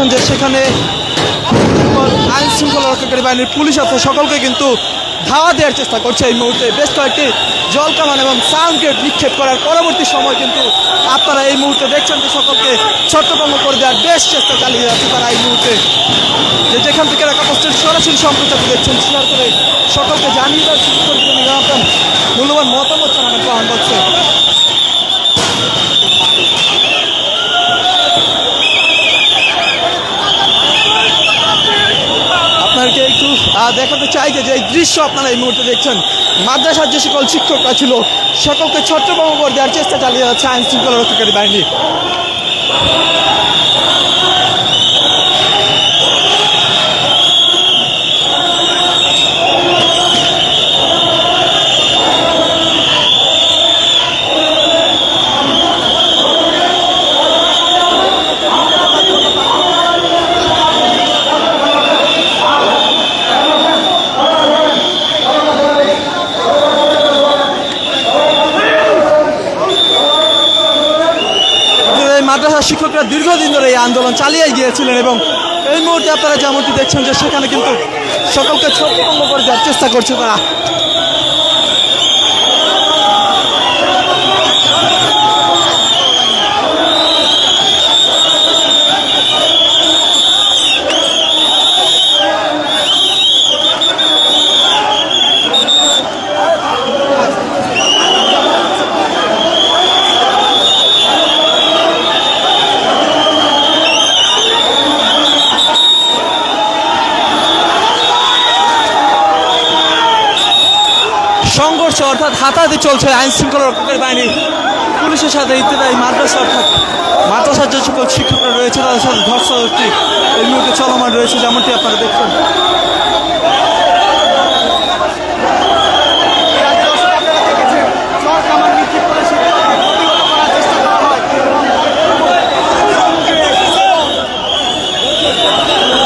দেখছেন যে সেখানে আইন শৃঙ্খলা রক্ষাকারী বাহিনীর পুলিশ আছে সকলকে কিন্তু ধাওয়া দেওয়ার চেষ্টা করছে এই মুহূর্তে। বেশ কয়েকটি জল কামান এবং সাউন্ড গেট নিক্ষেপ করার পরবর্তী সময় কিন্তু আপনারা এই মুহূর্তে দেখছেন যে সকলকে ছত্রভঙ্গ করে দেওয়ার বেশ চেষ্টা চালিয়ে যাচ্ছে তারা এই মুহূর্তে। যে যেখান থেকে রাখা পোস্টের সরাসরি সম্প্রচার দেখছেন শেয়ার করে সকলকে জানিয়ে দেওয়ার সুযোগ করে দিলেন এবং আপনার মূল্যবান মতামত জানাবেন গ্রহণ করছে। দেখাতে চাই যে এই দৃশ্য আপনারা এই মুহূর্তে দেখছেন, মাদ্রাসার যে সকল শিক্ষকরা ছিল, সকলকে ছত্রভঙ্গ করে দেওয়ার চেষ্টা চালিয়ে যাচ্ছে আইন শৃঙ্খলা রক্ষাকারী বাহিনী আপনাদের এই মাদ্রাসার শিক্ষকরা দীর্ঘদিন ধরে এই আন্দোলন চালিয়ে গিয়েছিলেন এবং এই মুহূর্তে আপনারা যেমনটি দেখছেন যে সেখানে কিন্তু সকলকে ছত্রভঙ্গ করে দেওয়ার চেষ্টা করছে তারা। করছে অর্থাৎ হাতাহাতি চলছে আইন শৃঙ্খলা রক্ষাকারী বাহিনী পুলিশের সাথে ইত্যাদি মাদ্রাসা অর্থাৎ মাদ্রাসার যে সকল শিক্ষকরা রয়েছে, তাদের সাথে ধর্ষণটি এই মুহূর্তে চলমান রয়েছে, যেমনটি আপনারা দেখছেন Yeah.